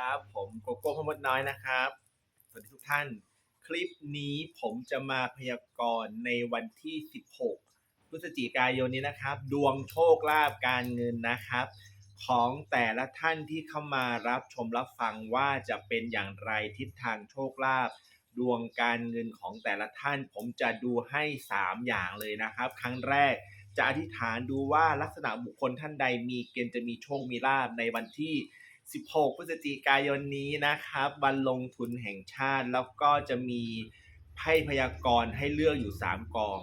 ครับผมโกโก้พมดน้อยนะครับสวัสดีทุกท่าน คลิปนี้ผมจะมาพยากรณ์ในวันที่ 16 พฤศจิกายนนี้นะครับ ดวงโชคลาภการเงินนะครับ ของแต่ละท่านที่เข้ามารับชมรับฟังว่าจะเป็นอย่างไรทิศทางโชคลาภดวงการเงินของแต่ละท่าน ผมจะดูให้ 3 อย่างเลยนะครับ ครั้งแรกจะอธิษฐานดูว่าลักษณะบุคคลท่านใดมีเกณฑ์จะมีโชคมีลาภในวันที่16 พฤศจิกายนนี้นะครับ วันลงทุนแห่งชาติ แล้วก็จะมีไพ่พยากรณ์ให้เลือกอยู่ 3 กอง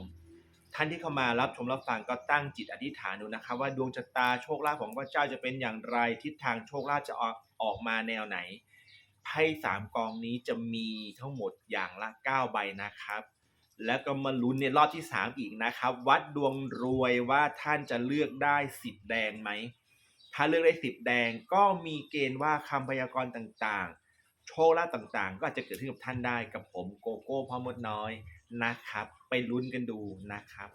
ท่านที่เข้ามารับชมรับฟังก็ตั้งจิตอธิษฐานดูนะครับ ว่าดวงชะตาโชคลาภของพระเจ้าจะเป็นอย่างไรทิศทางโชคลาภจะออกออกมาแนวไหนไพ่สามกองนี้จะมีทั้งหมดอย่างละ 9 ใบนะครับ แล้วก็มาลุ้นในรอบที่ 3 อีกนะครับ วัดดวงรวยว่าท่านจะเลือกได้สิบแดงไหม ถ้าเลือกได้สิบแดงก็มีเกณฑ์ว่าคำพยากรณ์ต่างๆ โชคลาภต่างๆ ก็อาจจะเกิดขึ้นกับท่านได้กับผมโกโก้พ่อมดน้อยนะครับ ไปลุ้นกันดูนะครับ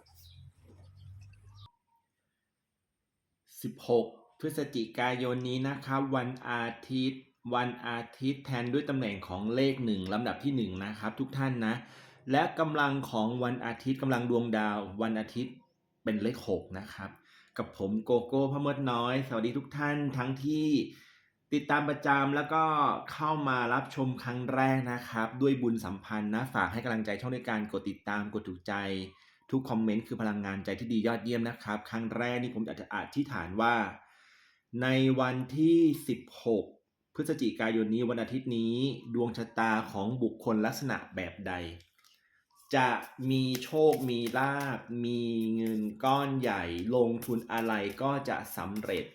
16 พฤศจิกายนนี้นะครับ วันอาทิตย์ วันอาทิตย์แทนด้วยตำแหน่งของเลขหนึ่งลำดับที่หนึ่งนะครับ ทุกท่านนะ และกำลังของวันอาทิตย์กำลังดวงดาว วันอาทิตย์เป็นเลขหกนะครับ กับผมโกโก้พมดน้อย สวัสดีทุกท่านทั้งที่ติดตามประจำแล้วก็เข้ามารับชมครั้งแรกนะครับ ด้วยบุญสัมพันธ์นะ ฝากให้กำลังใจช่องในการกดติดตามกดถูกใจ ทุกคอมเมนต์คือพลังงานใจที่ดียอดเยี่ยมนะครับ ครั้งแรกนี่ผมอยากจะอธิษฐานว่า ในวันที่ 16 พฤศจิกายนนี้วันอาทิตย์นี้ ดวงชะตาของบุคคลลักษณะแบบใด จะมีโชคมีลาบ มีเงินก้อนใหญ่ ลงทุนอะไรก็จะสำเร็จ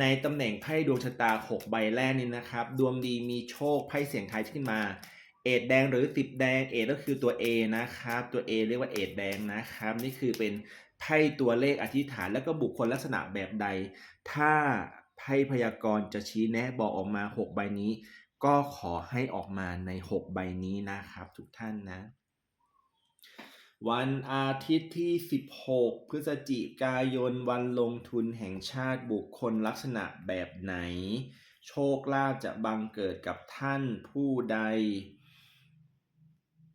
ในตำแหน่งไพ่ดวงชะตา 6 ใบแรกนี้นะครับ ดวงดีมีโชคไพ่เสียงทายขึ้นมา เอดแดงหรือติบแดง เอดก็คือตัว A นะครับ ตัว A เรียกว่าเอดแดงนะครับ นี่คือเป็นไพ่ตัวเลขอธิษฐานแล้วก็บุคคลลักษณะแบบใด ถ้าไพ่พยากรณ์จะชี้แนะบอกออกมา 6 ใบนี้ ก็ขอให้ออกมาใน 6 ใบนี้นะครับ ทุกท่านนะ วันอาทิตย์ที่ 16 พฤศจิกายนวันลงทุนแห่งชาติบุคคลลักษณะแบบไหน โชคลาภจะบังเกิดกับท่านผู้ใด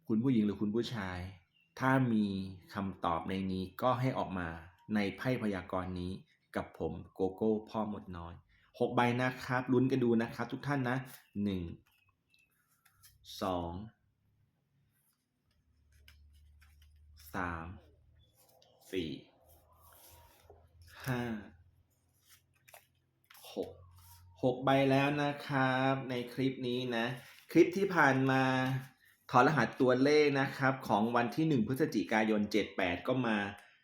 คุณผู้หญิงหรือคุณผู้ชาย ถ้ามีคำตอบในนี้ก็ให้ออกมาในไพ่พยากรณ์นี้กับผมโกโก้พ่อมดน้อย 6 ใบนะครับลุ้นกันดูนะครับทุกท่านนะ 1 2 สามสี่ห้าหกหกใบแล้วนะครับ ในคลิปนี้นะ คลิปที่ผ่านมาถอดรหัสตัวเลขนะครับ ของวันที่ 1 พฤศจิกายน 78 ก็มา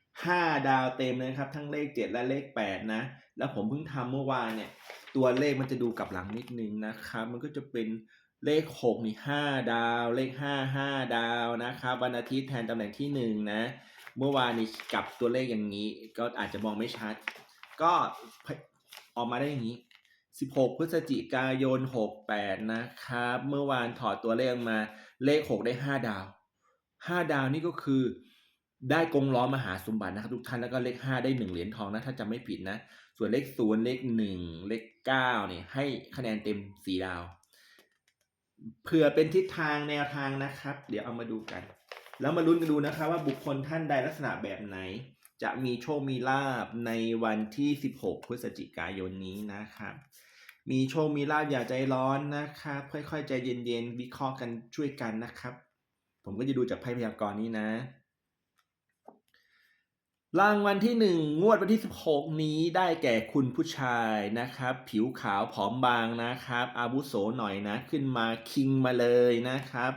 5 ดาวเต็มเลยครับ ทั้งเลข 7 และเลข 8 นะ แล้วผมเพิ่งทำเมื่อวานเนี่ย ตัวเลขมันจะดูกลับหลังนิดนึงนะครับ มันก็จะเป็น เลข 6 นี่ 5 ดาว เลข 5 5 ดาวนะครับ วันอาทิตย์แทนตำแหน่งที่ 1 นะ เมื่อวานนี้กลับตัวเลขอย่างนี้ ก็อาจจะมองไม่ชัด ก็ออกมาได้อย่างนี้ 16 พฤศจิกายน 68 นะครับ เมื่อวานถอดตัวเลขมาเลข 6 ได้ 5 ดาว 5 ดาวนี่ก็คือได้กงล้อมหาสมบัตินะครับทุกท่านแล้วก็เลข 5 ได้ 1 เหรียญทองนะ ถ้าจำไม่ผิดนะ ส่วนเลข 0 เลข 1 เลข9เนี่ยให้คะแนนเต็ม 4 ดาว เผื่อเป็นทิศทางแนวทางนะครับ เดี๋ยวเอามาดูกัน แล้วมาลุ้นกันดูนะครับว่าบุคคลท่านใดลักษณะแบบไหน จะมีโชคมีลาบในวันที่ 16 พฤศจิกายนนี้นะครับ มีโชคมีลาบอย่าใจร้อนนะครับ ค่อยๆ ใจเย็นๆ วิเคราะห์กันช่วยกันนะครับ ผมก็จะดูจากไพ่พยากรณ์นี้นะ รางวัลที่หนึ่งงวดวันที่ 16 นี้ได้แก่คุณผู้ชายนะครับ ผิวขาวผอมบางนะครับ อาวุโสหน่อยนะ ขึ้นมาคิงมาเลยนะครับ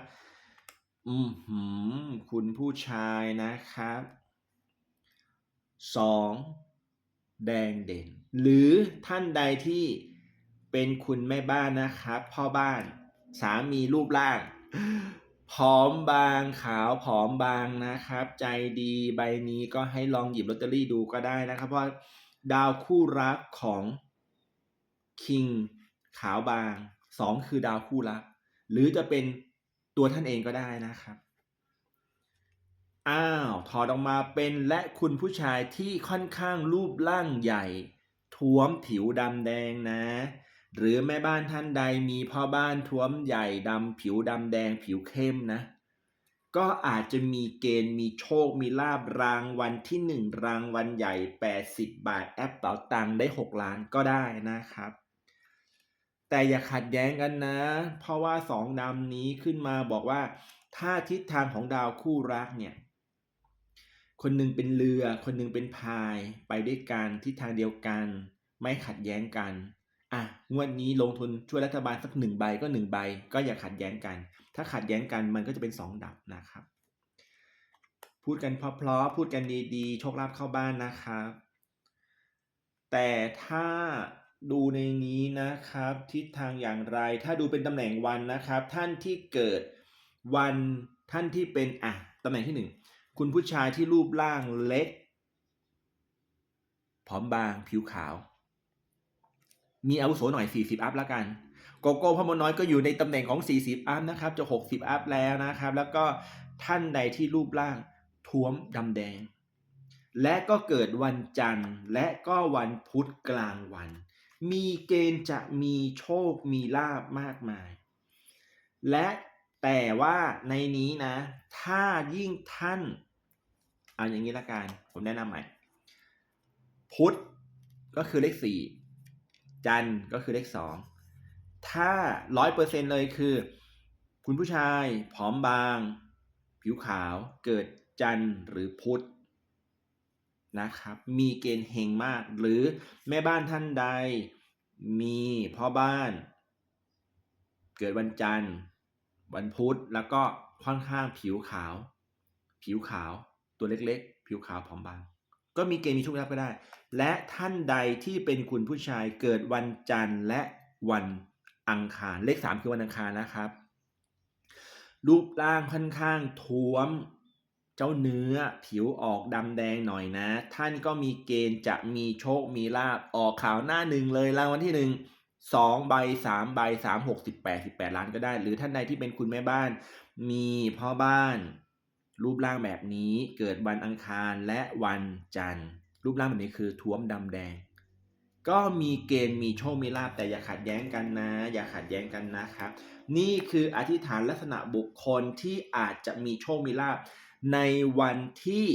อืมหืมคุณผู้ชายนะครับสองแดงเด่น หรือท่านใดที่เป็นคุณแม่บ้านนะครับ พ่อบ้านสามีรูปร่าง ผอมบางขาวผอมบางนะครับ ใจดีใบนี้ก็ให้ลองหยิบลอตเตอรี่ดูก็ได้นะครับ เพราะดาวคู่รักของคิงขาวบางสองคือดาวคู่รัก หรือจะเป็นตัวท่านเองก็ได้นะครับ อ้าวถอดออกมาเป็นและคุณผู้ชายที่ค่อนข้างรูปร่างใหญ่ท้วมผิวดำแดงนะ หรือแม่บ้านท่านใดมีพ่อบ้านท้วมใหญ่ดำผิวดำแดงผิวเข้มนะ ก็อาจจะมีเกณฑ์มีโชคมีลาบรางวัลที่หนึ่งรางวัลใหญ่ 80 บาทแอปเป๋าตังได้ 6 ล้านก็ได้นะครับแต่อย่าขัดแย้งกันนะ เพราะว่าสองดำนี้ขึ้นมาบอกว่า ถ้าทิศทางของดาวคู่รักเนี่ย คนหนึ่งเป็นเรือ คนหนึ่งเป็นพาย ไปด้วยกันทิศทางเดียวกัน ไม่ขัดแย้งกัน อะงวดนี้ลงทุนช่วยรัฐบาลสักหนึ่งใบก็หนึ่งใบ ก็อย่าขัดแย้งกัน ถ้าขัดแย้งกันมันก็จะเป็นสองดับนะครับ พูดกันเพราะๆพูดกันดีๆโชคลาภเข้าบ้านนะครับ แต่ถ้าดูในนี้นะครับทิศทางอย่างไร ถ้าดูเป็นตำแหน่งวันนะครับ ท่านที่เกิดวันท่านที่เป็นอะตำแหน่งที่หนึ่งคุณผู้ชายที่รูปร่างเล็กผอมบางผิวขาว มีอาวุโสหน่อย 40 อัพแล้วกัน โกโก้พ่อมดน้อยก็อยู่ในตำแหน่งของ 40 อัพนะครับ จะ 60 อัพแล้วนะครับ แล้วก็ท่านใดที่รูปร่างท้วมดำแดง และก็เกิดวันจันทร์ และก็วันพุธกลางวัน มีเกณฑ์จะมีโชคมีลาบมากมาย และแต่ว่าในนี้นะ ถ้ายิ่งท่านเอาอย่างนี้ละกัน ผมแนะนำใหม่ พุธก็คือเลขสี่ จันก็คือเลขสองถ้าร้อยเปอร์เซ็นเลยคือ คุณผู้ชายผอมบาง ผิวขาวเกิดจันหรือพุธนะครับ มีเกณฑ์เฮงมาก หรือแม่บ้านท่านใด มีพ่อบ้าน เกิดวันจันทร์ วันพุธแล้วก็ค่อนข้างผิวขาว ผิวขาวตัวเล็กๆ ผิวขาวผอมบาง ก็มีเกณฑ์มีโชคลาภก็ได้ และท่านใดที่เป็นคุณผู้ชายเกิดวันจันทร์และวันอังคาร เลขสามคือวันอังคารนะครับ รูปร่างค่อนข้างท้วม เจ้าเนื้อผิวออกดำแดงหน่อยนะ ท่านก็มีเกณฑ์จะมีโชคมีลาบออกข่าวหน้าหนึ่งเลยรางวัลที่หนึ่งสองใบสามใบสามหกสิบแปดสิบแปดล้านก็ได้ หรือท่านใดที่เป็นคุณแม่บ้าน มีพ่อบ้าน รูปร่างแบบนี้เกิดวันอังคารและวันจันทร์ รูปร่างแบบนี้คือท้วมดำแดง ก็มีเกณฑ์มีโชคมีลาบแต่อย่าขัดแย้งกันนะ อย่าขัดแย้งกันนะครับ นี่คืออธิษฐานลักษณะบุคคลที่อาจจะมีโชคมีลาบในวันที่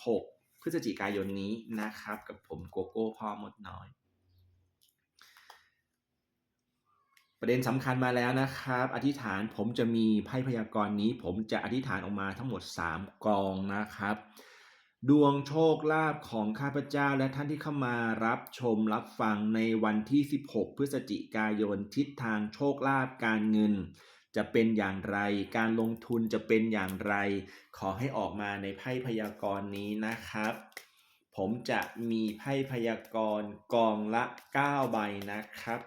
16 พฤศจิกายนนี้นะครับ กับผมโกโก้พ่อมดน้อยประเด็นสำคัญมาแล้วนะครับ อธิษฐานผมจะมีไพ่พยากรณ์นี้ ผมจะอธิษฐานออกมาทั้งหมด 3 กองนะครับ ดวงโชคลาภของข้าพเจ้าและท่านที่เข้ามารับชมรับฟังในวันที่ 16 พฤศจิกายนทิศทางโชคลาภการเงิน จะเป็นอย่างไร การลงทุนจะเป็นอย่างไร ขอให้ออกมาในไพ่พยากรณ์นี้นะครับ ผมจะมีไพ่พยากรณ์กองละ 9 ใบนะครับ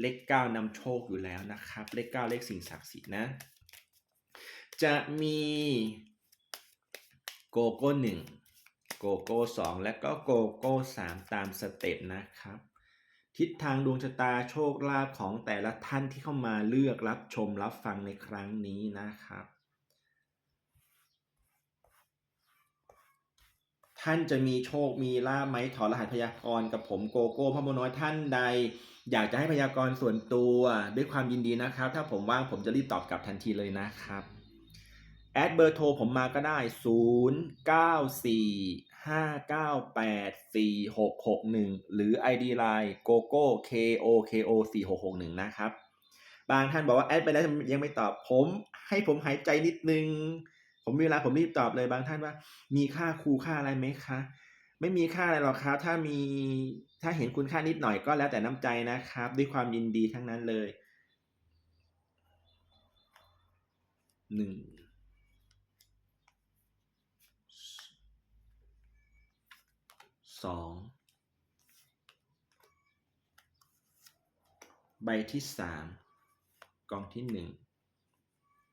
เลข 9นำโชคอยู่แล้วนะครับ เลข 9 เลขสิ่งศักดิ์สิทธิ์นะ จะมีโกโก้หนึ่ง โกโก้สองและก็โกโก้สามตามสเต็ปนะครับ ทิศทางดวงชะตาโชคลาภของแต่ละท่านที่เข้ามาเลือกรับชมรับฟังในครั้งนี้นะครับ ท่านจะมีโชคมีลาภไหมถอดรหัสพยากรณ์กับผมโกโก้พ่อมน้อยท่านใด อยากจะให้พยากรณ์ส่วนตัวด้วยความยินดีนะครับ ถ้าผมว่างผมจะรีบตอบกลับทันทีเลยนะครับแอดเบอร์โทรผมมาก็ได้ 0 9 4 5 9 8 4 6 6 1 หรือ ID Line GoGo KO KO 4 6 6 1 นะครับ บางท่านบอกว่าแอดไปแล้วยังไม่ตอบผม ให้ผมหายใจนิดนึง ผมมีเวลาผมรีบตอบเลยบางท่านว่า มีค่าครูค่าอะไรไหมคะ ไม่มีค่าอะไรหรอกครับ ถ้ามีถ้าเห็นคุณค่านิดหน่อยก็แล้วแต่น้ำใจนะครับ ด้วยความยินดีทั้งนั้นเลยหนึ่ง สองใบที่สามกองที่หนึ่ง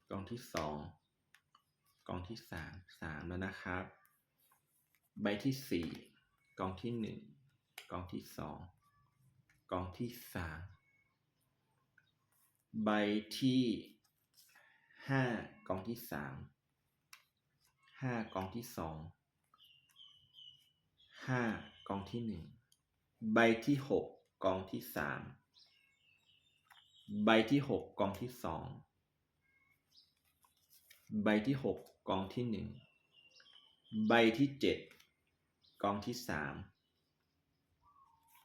กองที่สองกองที่สามสามแล้วนะครับ ใบที่สี่กองที่หนึ่งกองที่สองกองที่สามใบที่ห้ากองที่สามห้ากองที่สอง ห้ากองที่หนึ่งใบที่หกกองที่สามใบที่หกกองที่สองใบที่หกกองที่หนึ่งใบที่เจ็ดกองที่สาม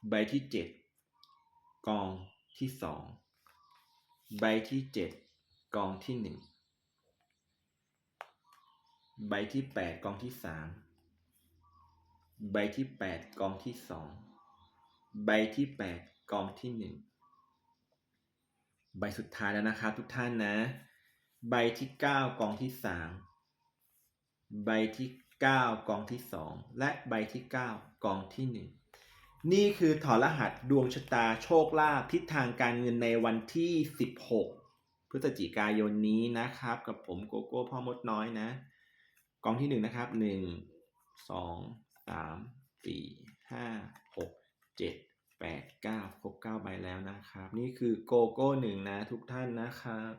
ใบที่เจ็ดกองที่สองใบที่เจ็ดกองที่หนึ่งใบที่แปดกองที่สาม ใบที่แปดกองที่สองใบที่แปดกองที่หนึ่งใบสุดท้ายแล้วนะครับทุกท่านนะ ใบที่เก้ากองที่สามใบที่เก้ากองที่สองและใบที่เก้ากองที่หนึ่งนี่คือถอดรหัสดวงชะตาโชคลาภทิศทางการเงินในวันที่ 16 พฤศจิกายนนี้นะครับ กับผมโกโก้พ่อมดน้อยนะ กองที่หนึ่งนะครับหนึ่ง สามสี่ห้าหกเจ็ดแปดเก้าครบเก้าใบแล้วนะครับ นี่คือโกโก้หนึ่งนะทุกท่านนะครับ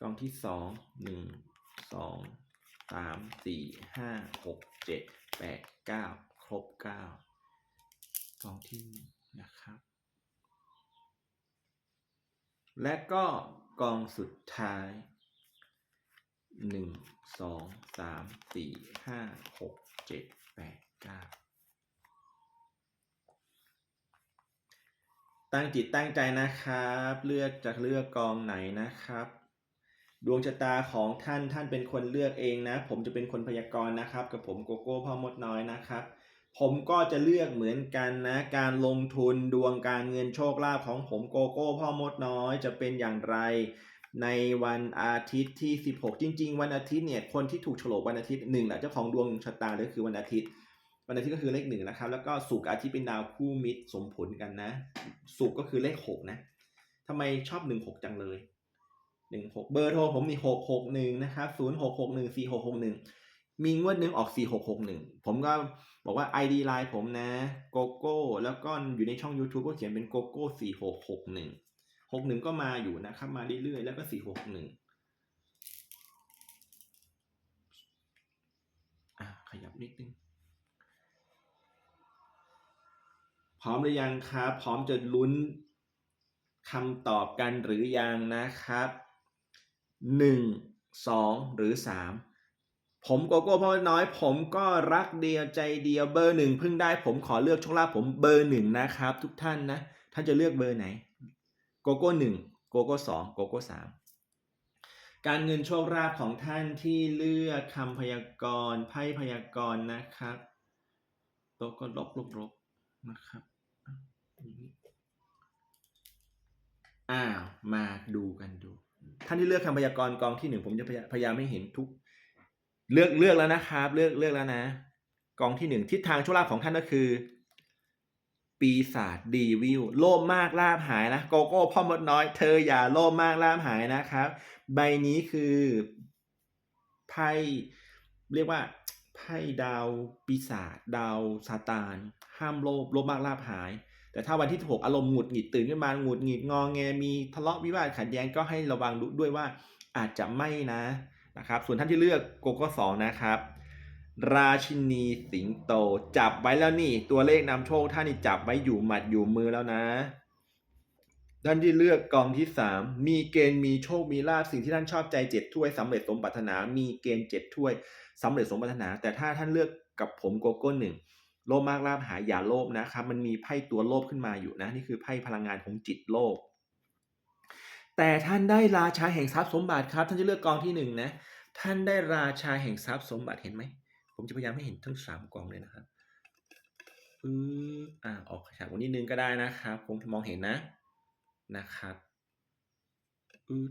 กองที่สองหนึ่งสองสามสี่ห้าหกเจ็ดแปดเก้าครบเก้ากองที่นึ่งนะครับ และก็กองสุดท้ายหนึ่งสองสามสี่ห้าหกเจ็ด แปดเก้าตั้งจิตตั้งใจนะครับ เลือกจะเลือกกองไหนนะครับ ดวงชะตาของท่านท่านเป็นคนเลือกเองนะ ผมจะเป็นคนพยากรณ์นะครับ กับผมโกโก้พ่อมดน้อยนะครับ ผมก็จะเลือกเหมือนกันนะ การลงทุนดวงการเงินโชคลาภของผมโกโก้พ่อมดน้อยจะเป็นอย่างไร ในวันอาทิตย์ที่ 16 จริง ๆ วันอาทิตย์เนี่ยคนที่ถูกโฉลกวันอาทิตย์หนึ่งแหละเจ้าของดวงชะตาเลยคือวันอาทิตย์ วันอาทิตย์ก็คือเลขหนึ่งนะครับ แล้วก็ศุกอาทิตย์เป็นดาวคู่มิตรสมผลกันนะศุกก็คือเลขหกนะทำไมชอบหนึ่งหกจังเลยหนึ่งหกเบอร์โทรผมมีหกหกหนึ่งนะครับศูนย์หกหกหนึ่งสี่หกหกหนึ่งมีงวดหนึ่งออกสี่หกหกหนึ่งผมก็บอกว่า ID ไลน์ผมนะโกโก้แล้วก็อยู่ในช่อง YouTube ก็เขียนเป็นโกโก้สี่ หกหนึ่งกหนึ่งก็มาอยู่นะครับ มาเรื่อยๆ แล้วก็สี่หกหนึ่งอะขยับนิดนึง พร้อมหรือยังครับ พร้อมจะลุ้นคำตอบกันหรือยังนะครับหนึ่งสองหรือสามผมโกโก้พ่อน้อย ผมก็รักเดียวใจเดียวเบอร์หนึ่งเพิ่งได้ผมขอเลือกโชคลาภผมเบอร์หนึ่งนะครับ ทุกท่านนะท่านจะเลือกเบอร์ไหน โกโก้หนึ่งโกโก้สองโกโก้สามการเงินโชคลาภของท่านที่เลือกคำพยากรณ์ไพ่พยากรณ์นะครับโต๊ะก็ลบลบลบนะครับอ้าวมาดูกันดู ท่านที่เลือกคำพยากรณ์กองที่หนึ่งผมจะพยาพยายามให้เห็นทุก เลือกเลือกแล้วนะครับ เลือกเลือกแล้วนะ กองที่หนึ่งทิศทางโชคลาภของท่านก็คือ ปีศาจดีวิวโลภมากลาบหายนะโกโก้พ่อมดน้อย เธออย่าโลภมากลาบหายนะครับ ใบนี้คือไพ่เรียกว่าไพ่ดาวปีศาจดาวซาตาน ห้ามโลภโลภมากลาบหาย แต่ถ้าวันที่16อารมณ์หงุดหงิดตื่นขึ้นมาหงุดหงิดงอแงมีทะเลาะวิวาทขัดแย้งก็ให้ระวังด้วยว่าอาจจะไม่นะนะครับ ส่วนท่านที่เลือกโกโก้สองนะครับ ราชินีสิงโต จับไว้แล้วนี่ ตัวเลขนำโชคท่านนี่จับไว้อยู่หมัดอยู่มือแล้วนะท่านที่เลือกกองที่สามมีเกณฑ์มีโชคมีลาภสิ่งที่ท่านชอบใจเจ็ดถ้วยสำเร็จสมปรารถนา มีเกณฑ์เจ็ดถ้วยสำเร็จสมปรารถนา แต่ถ้าท่านเลือกกับผมโกโก้หนึ่งโลภมากลาภหายอย่าโลภนะครับ มันมีไพ่ตัวโลภขึ้นมาอยู่นะ นี่คือไพ่พลังงานของจิตโลภแต่ท่านได้ราชาแห่งทรัพย์สมบัติครับ ท่านจะเลือกกองที่หนึ่งนะ ท่านได้ราชาแห่งทรัพย์สมบัติเห็นไหม ผมจะพยายามให้เห็นทั้งสามกองเลยนะครับอืออ่าออกฉากวันนิดนึงก็ได้นะครับผมมองเห็นนะนะครับอือ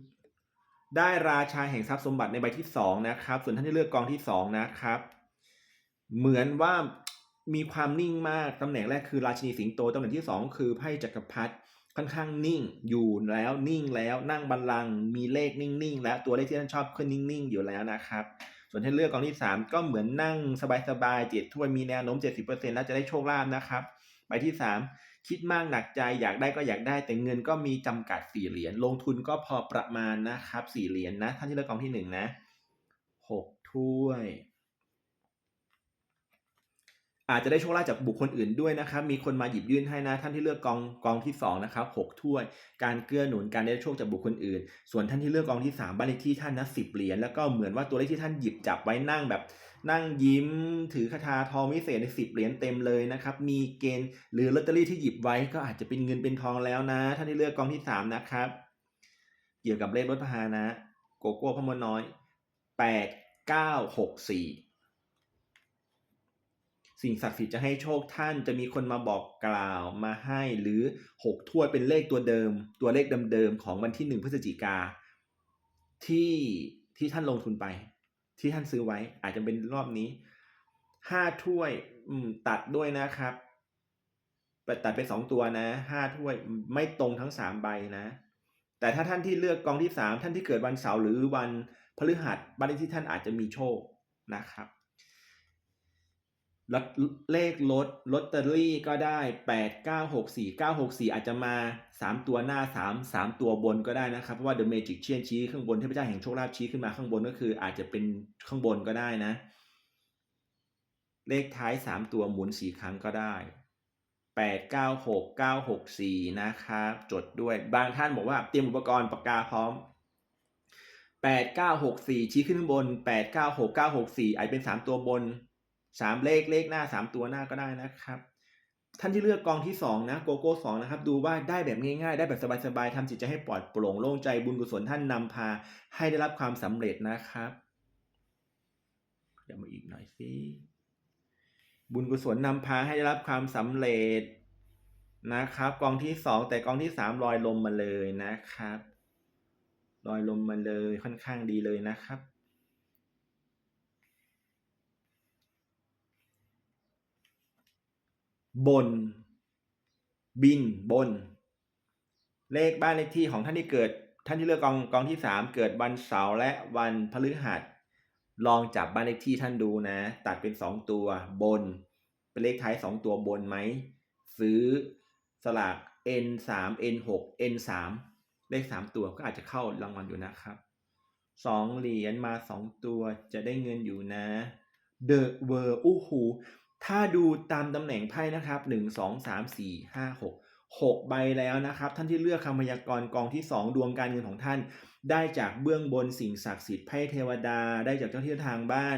ได้ราชาแห่งทรัพย์สมบัติในใบที่สองนะครับ ส่วนท่านที่เลือกกองที่สองนะครับ เหมือนว่ามีความนิ่งมากตำแหน่งแรกคือราชินีสิงโตตำแหน่งที่สองคือไพ่จักรพรรดิค่อนข้างนิ่งอยู่แล้วนิ่งแล้วนั่งบัลลังก์มีเลขนิ่งๆ แล้วตัวเลขที่ท่านชอบขึ้นนิ่งๆ อยู่แล้วนะครับ ส่วนท่าเลือกกองที่สามก็เหมือนนั่งสบายๆเจ็ดถ้วยมีแนวโน้มเจ็ดสิบเปอร์เซ็นต์แล้วจะได้โชคลาภนะครับใบที่สามคิดมากหนักใจอยากได้ก็อยากได้ แต่เงินก็มีจำกัดสี่เหรียญลงทุนก็พอประมาณนะครับสี่เหรียญนะท่านที่เลือกกองที่หนึ่งนะหกถ้วย อาจจะได้โชคลาภจากบุคคลอื่นด้วยนะครับ มีคนมาหยิบยื่นให้นะ ท่านที่เลือกกองกองที่สองนะครับหกถ้วย การเกื้อหนุนการได้โชคจากบุคคลอื่น ส่วนท่านที่เลือกกองที่สามบ้านเลขที่ท่านนะสิบเหรียญ แล้วก็เหมือนว่าตัวเลขที่ท่านหยิบจับไว้นั่งแบบ นั่งยิ้ม ถือคาถาทองวิเศษในสิบเหรียญเต็มเลยนะครับ มีเกณฑ์หรือลอตเตอรี่ที่หยิบไว้ก็อาจจะเป็นเงินเป็นทองแล้วนะ ท่านที่เลือกกองที่สามนะครับ เกี่ยวกับเลขรถพาหนะ โกโก้พมน้อยแปดเก้าหกสี่ สิ่งศักดิ์สิทธิ์จะให้โชคท่านจะมีคนมาบอกกล่าวมาให้หรือหกถ้วยเป็นเลขตัวเดิม ตัวเลขเดิมๆของวันที่หนึ่งพฤศจิกาที่ที่ท่านลงทุนไป ที่ท่านซื้อไว้ อาจจะเป็นรอบนี้ห้าถ้วยอืตัดด้วยนะครับตัดไปสองตัวนะห้าถ้วยไม่ตรงทั้งสามใบนะ แต่ถ้าท่านที่เลือกกองที่สามท่านที่เกิดวันเสาร์หรือวันพฤหัสบ้านที่ท่านอาจจะมีโชคนะครับ ลเลขลดลอตเตอรี่ก็ได้แปดเก้าหกสี่เก้าหกสี่อาจจะมาสามตัวหน้าสามสามตัวบนก็ได้นะครับ เพราะว่า The Magic เชียนชี้ข้างบนเทพเจ้าแห่งโชคลาภชี้ขึ้นมาข้างบนก็คือ อาจจะเป็นข้างบนก็ได้นะ เลขท้ายสามตัวหมุนสี่ครั้งก็ได้แปดเก้าหกเก้าหกสี่นะครับ จดด้วยบางท่านบอกว่าเตรียมอุปกรณ์ปากกาพร้อมแปดเก้าหกสี่ชี้ขึ้นข้างบนแปดเก้าหกเก้าหกสี่อาจเป็นสามตัวบน สามเลขเลขหน้าสามตัวหน้าก็ได้นะครับ ท่านที่เลือกกองที่สองนะโกโก้สองนะครับ ดูว่าได้แบบง่ายๆ ได้แบบสบายๆทำจิตใจให้ปลอดโปร่งโล่งใจบุญกุศลท่านนำพา ให้ได้รับความสำเร็จนะครับเดี๋ยวมาอีกหน่อยสิบุญกุศลนำพาให้ได้รับความสำเร็จนะครับ กองที่สองแต่กองที่สามลอยลมมาเลยนะครับลอยลมมาเลยค่อนข้างดีเลยนะครับ บน บินบน เลขบ้านเลขที่ของท่านที่เกิด ท่านที่เลือกกองกองที่สามเกิดวันเสาร์และวันพฤหัส ลองจับบ้านเลขที่ท่านดูนะ ตัดเป็นสองตัวบน เป็นเลขท้ายสองตัวบนไหม ซื้อสลาก N 3 N 6 N 3เลขสามตัวก็อาจจะเข้ารางวัลอยู่นะครับสองเหรียญมาสองตัวจะได้เงินอยู่นะ The w o r โอ้โห ถ้าดูตามตำแหน่งไพ่นะครับหนึ่งสองสามสี่ห้าหกหกใบแล้วนะครับ ท่านที่เลือกคำพยากรณ์กองที่สองดวงการเงินของท่าน ได้จากเบื้องบนสิ่งศักดิ์สิทธิ์ไพ่เทวดา ได้จากเจ้าที่ทางบ้าน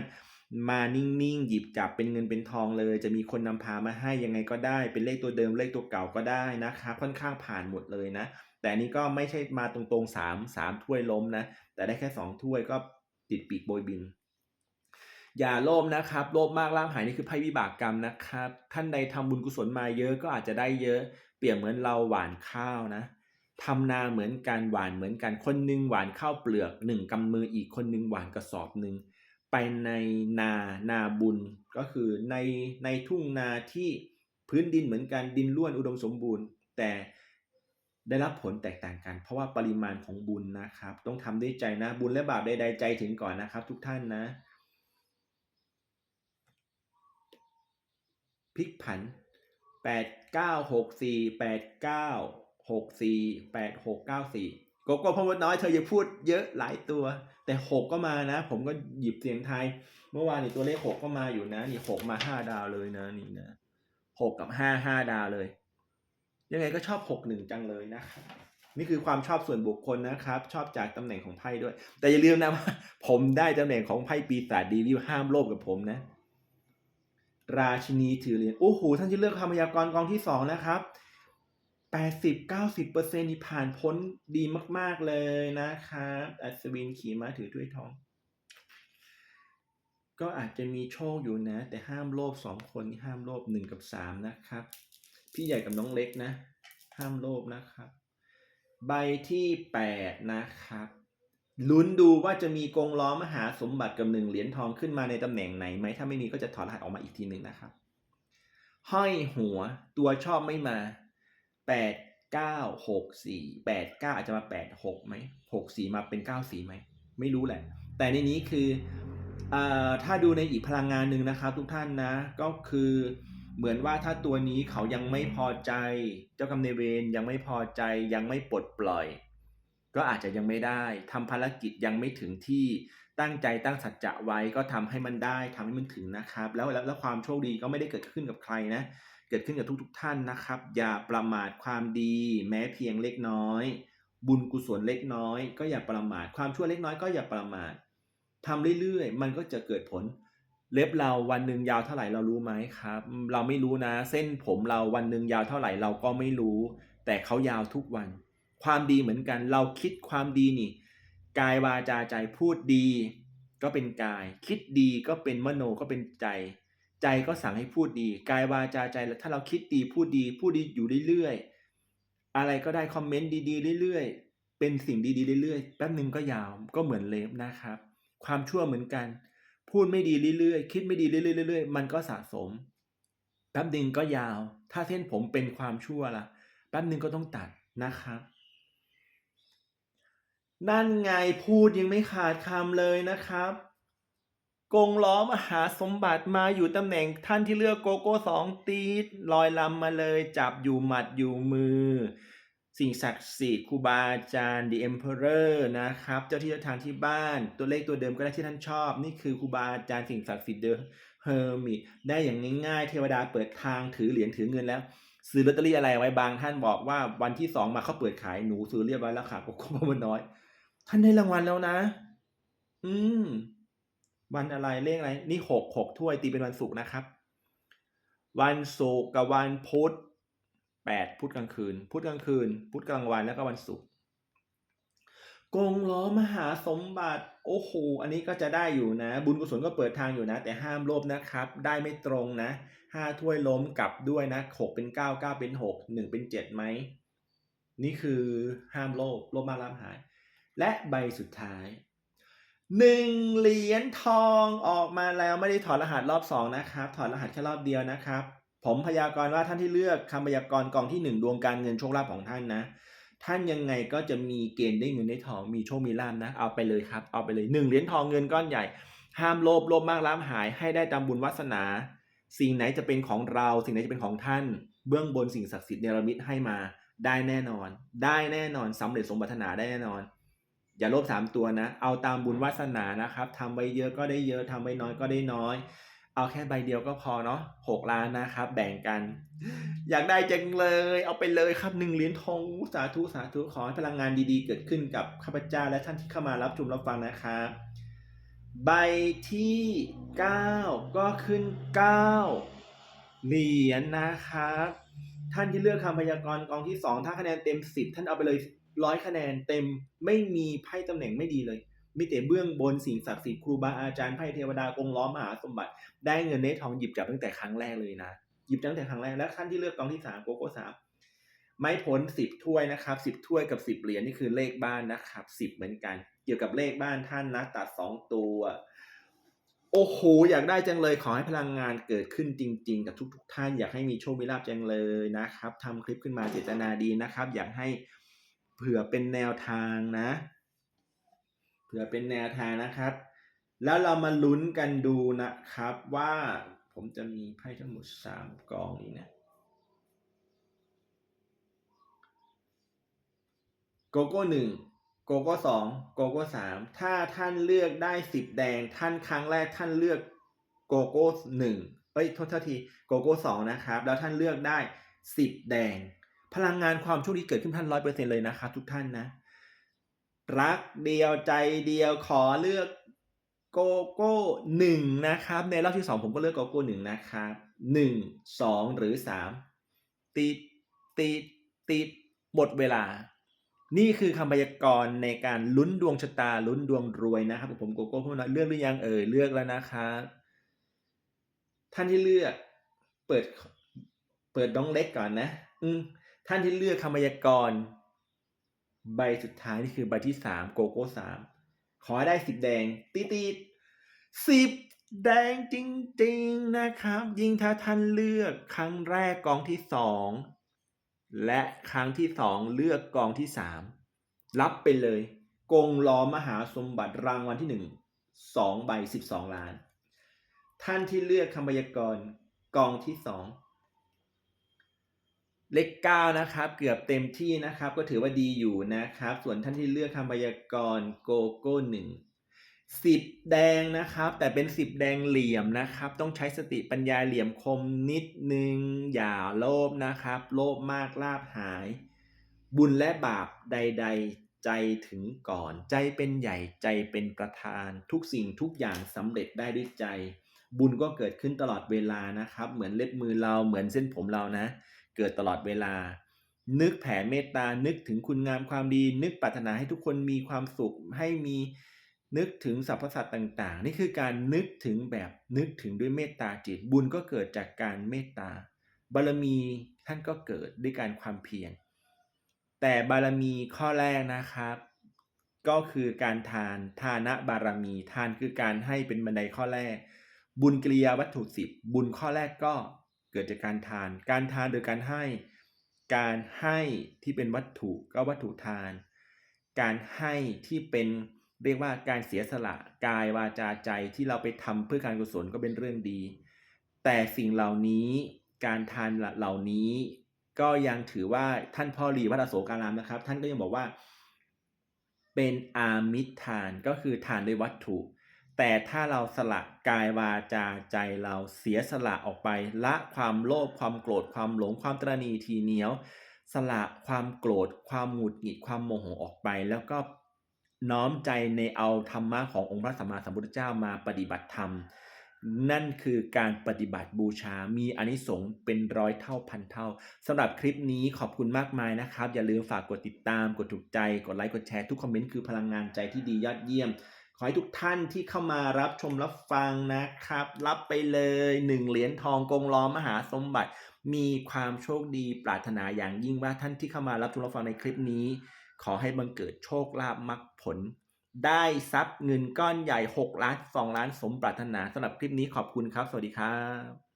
มานิ่งๆ หยิบจับเป็นเงินเป็นทองเลย จะมีคนนำพามาให้ยังไงก็ได้ เป็นเลขตัวเดิมเลขตัวเก่าก็ได้นะครับค่อนข้างผ่านหมดเลยนะ แต่นี้ก็ไม่ใช่มาตรงๆสามสามถ้วยล้มนะ แต่ได้แค่สองถ้วยก็ติดปีกโบยบิน อย่าโลภนะครับ โลภมากล่ามหายนี่คือภัยวิบากกรรมนะครับ ท่านใดทำบุญกุศลมาเยอะก็อาจจะได้เยอะ เปรียบเหมือนเราหวานข้าวนะทำนาเหมือนกันหวานเหมือนกันคนนึงหวานข้าวเปลือกหนึ่งกำมืออีกคนนึงหวานกระสอบหนึ่งไปในนานาบุญก็คือในในทุ่งนาที่พื้นดินเหมือนกันดินล้วนอุดมสมบูรณ์ แต่ได้รับผลแตกต่างกัน เพราะว่าปริมาณของบุญนะครับ ต้องทำด้วยใจนะบุญและบาปใดๆใจถึงก่อนนะครับ ทุกท่านนะ พลิกผันแปดเก้าหกสี่แปดเก้าหกสี่แปดหกเก้าสี่โกโก้พมดน้อยเธออย่าพูดเยอะหลายตัว แต่หกก็มานะ ผมก็หยิบเสียงไทย เมื่อวานนี่ตัวเลขหกก็มาอยู่นะ นี่หกมาห้าดาวเลยนะนี่นะหกกับห้าห้าดาวเลย ยังไงก็ชอบหกหนึ่งจังเลยนะครับนี่คือความชอบส่วนบุคคลนะครับ ชอบจากตำแหน่งของไพ่ด้วย แต่อย่าลืมนะว่าผมได้ตำแหน่งของไพ่ปีศาจดีวิวห้ามโลภกับผมนะ ราชินีถือเหรียญโอ้โหท่านที่เลือกคำพยากรณ์กองที่สองนะครับแปดสิบเก้าสิบเปอร์เซ็นนี่ผ่านพ้นดีมาก ๆ เลยนะครับ อัศวินขี่ม้าถือถ้วยทอง ก็อาจจะมีโชคอยู่นะ แต่ห้ามโลภสองคนห้ามโลภหนึ่งกับสามนะครับ พี่ใหญ่กับน้องเล็กนะ ห้ามโลภนะครับ ใบที่แปดนะครับ ลุ้นดูว่าจะมีกงล้อมหาสมบัติกับหนึ่งเหรียญทองขึ้นมาในตำแหน่งไหนไหม ถ้าไม่มีก็จะถอดรหัสออกมาอีกทีหนึ่งนะครับ ห้อยหัวตัวชอบไม่มาแปดเก้าหกสี่แปดเก้าอาจจะมาแปดหกไหมหกสี่มาเป็นเก้าสี่ไหม ไม่รู้แหละ แต่ในนี้คืออถ้าดูในอีกพลังงานหนึ่งนะครับ ทุกท่านนะ ก็คือเหมือนว่าถ้าตัวนี้เขายังไม่พอใจ เจ้ากรรมนายเวรยังไม่พอใจยังไม่ปลดปล่อย ก็อาจจะยังไม่ได้ทำภารกิจยังไม่ถึงที่ตั้งใจตั้งสัจจะไว้ก็ทำให้มันได้ทำให้มันถึงนะครับ แล้วแล้วความโชคดีก็ไม่ได้เกิดขึ้นกับใครนะ เกิดขึ้นกับทุกๆทท่านนะครับ อย่าประมาทความดี แม้เพียงเล็กน้อย บุญกุศลเล็กน้อย ก็อย่าประมาทความชั่วเล็กน้อยก็อย่าประมาททำเรื่อยๆ มันก็จะเกิดผลเล็บเราวันหนึ่งยาวเท่าไหร่เรารู้ไหมครับ เราไม่รู้นะ เส้นผมเราวันหนึ่งยาวเท่าไหร่เราก็ไม่รู้ แต่เขายาวทุกวัน ความดีเหมือนกัน เราคิดความดีนี่ กายวาจาใจพูดดี ก็เป็นกาย คิดดีก็เป็นมโนก็เป็นใจ ใจก็สั่งให้พูดดี กายวาจาใจแล้วถ้าเราคิดดีพูดดีพูดดีอยู่เรื่อยๆ อะไรก็ได้คอมเมนต์ดีๆเรื่อยๆ เป็นสิ่งดีๆเรื่อยๆ แป๊บหนึ่งก็ยาวก็เหมือนเล็บนะครับ ความชั่วเหมือนกัน พูดไม่ดีเรื่อยๆ คิดไม่ดีเรื่อยๆ มันก็สะสมแป๊บหนึ่งก็ยาว ถ้าเส้นผมเป็นความชั่วล่ะ แป๊บหนึ่งก็ต้องตัดนะครับ นั่นไงพูดยังไม่ขาดคำเลยนะครับ กงล้อมหาสมบัติมาอยู่ตำแหน่งท่านที่เลือกโกโก้สองตีดลอยลำมาเลยจับอยู่หมัดอยู่มือ สิ่งศักดิ์สิทธิ์ครูบาอาจารย์ The Emperor นะครับ เจ้าที่เจ้าทางที่บ้านตัวเลขตัวเดิมก็ได้ที่ท่านชอบ นี่คือครูบาอาจารย์สิ่งศักดิ์สิทธิ์เดอะเฮอร์มิได้อย่างง่ายๆ เทวดาเปิดทางถือเหรียญถือเงินแล้วซื้อลอตเตอรี่อะไรไว้บางท่านบอกว่าวันที่สองมาเขาเปิดขายหนูซื้อเรียบร้อยแล้วค่ะโกโก้มันน้อย ท่านได้รางวัลแล้วนะ อืม วันอะไรเลขอะไร นี่หกหกถ้วยตีเป็นวันศุกร์นะครับ วันศุกร์กับวันพุธแปดพุธกลางคืน พุธกลางคืน พุธกลางวันแล้วก็วันศุกร์กงล้อมหาสมบัติ โอ้โห อันนี้ก็จะได้อยู่นะ บุญกุศลก็เปิดทางอยู่นะ แต่ห้ามโลภนะครับ ได้ไม่ตรงนะห้าถ้วยล้มกลับด้วยนะหกเป็นเก้าเก้าเป็นหกหนึ่งเป็นเจ็ดไหม นี่คือห้ามโลภโลภมาล้ามหาย และใบสุดท้ายหนึ่งเหรียญทองออกมาแล้วไม่ได้ถอดรหัสรอบสองนะครับถอดรหัสแค่รอบเดียวนะครับ ผมพยากรณ์ว่าท่านที่เลือกคำพยากรณ์กองที่หนึ่งดวงการเงินโชคลาภของท่านนะ ท่านยังไงก็จะมีเกณฑ์ได้เงินได้ทองมีโชคมีลาภนะ เอาไปเลยครับ เอาไปเลยหนึ่งเหรียญทองเงินก้อนใหญ่ ห้ามโลภโลภมากล้ามหายให้ได้ตามบุญวาสนา สิ่งไหนจะเป็นของเรา สิ่งไหนจะเป็นของท่าน เบื้องบนสิ่งศักดิ์สิทธิ์เนรมิตให้มา ได้แน่นอน ได้แน่นอนสำเร็จสมปรารถนาได้แน่นอน อย่าลภสามตัวนะ เอาตามบุญวาสนานะครับทำไว้เยอะก็ได้เยอะทำไว้น้อยก็ได้น้อย เอาแค่ใบเดียวก็พอเนาะหกล้านนะครับ แบ่งกัน อยากได้จังเลย เอาไปเลยครับหนึ่งเหรียญทองสาธุสาธุขอให้พลังงานดีๆ เกิดขึ้นกับข้าพเจ้าและท่านที่เข้ามารับชมรับฟังนะครับใบที่ 9 ก็ขึ้น 9 เหรียญนะครับ ท่านที่เลือกคำพยากรณ์กองที่ 2 ถ้าคะแนนเต็ม 10 ท่านเอาไปเลย ร้อยคะแนนเต็มไม่มีไพ่ตำแหน่งไม่ดีเลย มีแต่เบื้องบนสิ่งศักดิ์สิทธิ์ครูบาอาจารย์ไพ่เทวดากงล้อมมหาสมบัติ ได้เงินได้ทองหยิบจับตั้งแต่ครั้งแรกเลยนะ หยิบตั้งแต่ครั้งแรกแล้วท่านที่เลือกกองที่สามโกโก้สามไม่พ้นสิบถ้วยนะครับสิบถ้วยกับสิบเหรียญนี่คือเลขบ้านนะครับสิบเหมือนกัน เกี่ยวกับเลขบ้านท่านนะตัดสองตัวโอ้โห อยากได้จังเลยขอให้พลังงานเกิดขึ้นจริง ๆ กับทุก ๆ ท่านอยากให้มีโชคมีลาภจังเลยนะครับทำคลิปขึ้นมาเจตนาดีนะครับ อยากให้ เผื่อเป็นแนวทางนะ เผื่อเป็นแนวทางนะครับ แล้วเรามาลุ้นกันดูนะครับว่าผมจะมีไพ่ทั้งหมดสามกองนี้นะโกโก้หนึ่งโกโก้สองโกโก้สามถ้าท่านเลือกได้สิบแดง ท่านครั้งแรกท่านเลือกโกโก้หนึ่งเอ้ยโทษทีโกโก้สองนะครับ แล้วท่านเลือกได้สิบแดง พลังงานความโชคดีเกิดขึ้นท่านร้อยเปอร์เซ็นเลยนะครับทุกท่านนะ รักเดียวใจเดียวขอเลือกโกโก้หนึ่งนะครับ ในรอบที่สองผมก็เลือกโกโก้หนึ่งนะครับหนึ่งสองหรือสามติดติดติดหมดเวลา นี่คือคำพยากรณ์ในการลุ้นดวงชะตาลุ้นดวงรวยนะครับผมโกโก้พูดนะเลือกหรือยังเอ่ยเลือกแล้วนะครับท่านที่เลือก เปิด เปิดน้องเล็กก่อนนะ อืม ท่านที่เลือกคำพยากรณ์ใบสุดท้ายนี่คือใบที่สามโกโก้สามขอให้ได้สิบแดงตีตีสิบแดงจริงๆนะครับ ยิ่งถ้าท่านเลือกครั้งแรกกองที่สองและครั้งที่สองเลือกกองที่สามรับไปเลย กงล้อมหาสมบัติรางวัลที่หนึ่งสองใบสิบสองล้าน ท่านที่เลือกคำพยากรณ์กองที่สอง เลขเก้านะครับเกือบเต็มที่นะครับ ก็ถือว่าดีอยู่นะครับ ส่วนท่านที่เลือกคำพยากรณ์โกโก้หนึ่งสิบแดงนะครับ แต่เป็นสิบแดงเหลี่ยมนะครับ ต้องใช้สติปัญญาเหลี่ยมคมนิดนึง อย่าโลภนะครับ โลภมากลาบหาย บุญและบาปใด ๆ ใจถึงก่อน ใจเป็นใหญ่ใจเป็นประธาน ทุกสิ่งทุกอย่างสำเร็จได้ด้วยใจ บุญก็เกิดขึ้นตลอดเวลานะครับ เหมือนเล็บมือเราเหมือนเส้นผมเรานะ เกิดตลอดเวลา นึกแผ่เมตตา นึกถึงคุณงามความดี นึกปรารถนาให้ทุกคนมีความสุข ให้มีนึกถึงสรรพสัตว์ต่าง ๆ นี่คือการนึกถึงแบบนึกถึงด้วยเมตตาจิต บุญก็เกิดจากการเมตตา บารมีท่านก็เกิดด้วยการความเพียร แต่บารมีข้อแรกนะครับ ก็คือการทาน ทานะบารมี ทานคือการให้เป็นบันไดข้อแรก บุญกิริยาวัตถุสิบ บุญข้อแรกก็ เกิดจากการทาน การทานโดยการให้ การให้ที่เป็นวัตถุก็วัตถุทาน การให้ที่เป็นเรียกว่าการเสียสละกายวาจาใจที่เราไปทำเพื่อการกุศลก็เป็นเรื่องดี แต่สิ่งเหล่านี้การทานเหล่านี้ ก็ยังถือว่าท่านพ่อรีวัดอโศการามนะครับ ท่านก็ยังบอกว่า เป็นอามิตรทานก็คือทานด้วยวัตถุ แต่ถ้าเราสละกายวาจาใจเราเสียสละออกไป ละความโลภความโกรธความหลงความตรณีทีเหนียว สละความโกรธ ความหงุดหงิดความโมโหออกไป แล้วก็น้อมใจในเอาธรรมะขององค์พระสัมมาสัมพุทธเจ้ามาปฏิบัติธรรม นั่นคือการปฏิบัติบูชา มีอนิสงส์เป็นร้อยเท่าพันเท่าสำหรับคลิปนี้ขอบคุณมากมายนะครับ อย่าลืมฝากกดติดตาม กดถูกใจ กดไลค์ กดแชร์ ทุกคอมเมนต์คือพลังงานใจที่ดียอดเยี่ยม ขอให้ทุกท่านที่เข้ามารับชมรับฟังนะครับ รับไปเลยหนึ่งเหรียญทองกงล้อมหาสมบัติ มีความโชคดีปรารถนาอย่างยิ่งว่าท่านที่เข้ามารับชมรับฟังในคลิปนี้ ขอให้บังเกิดโชคลาภมรรคผล ได้ทรัพย์เงินก้อนใหญ่ 6 ล้าน 2 ล้านสมปรารถนาสำหรับคลิปนี้ขอบคุณครับ สวัสดีครับ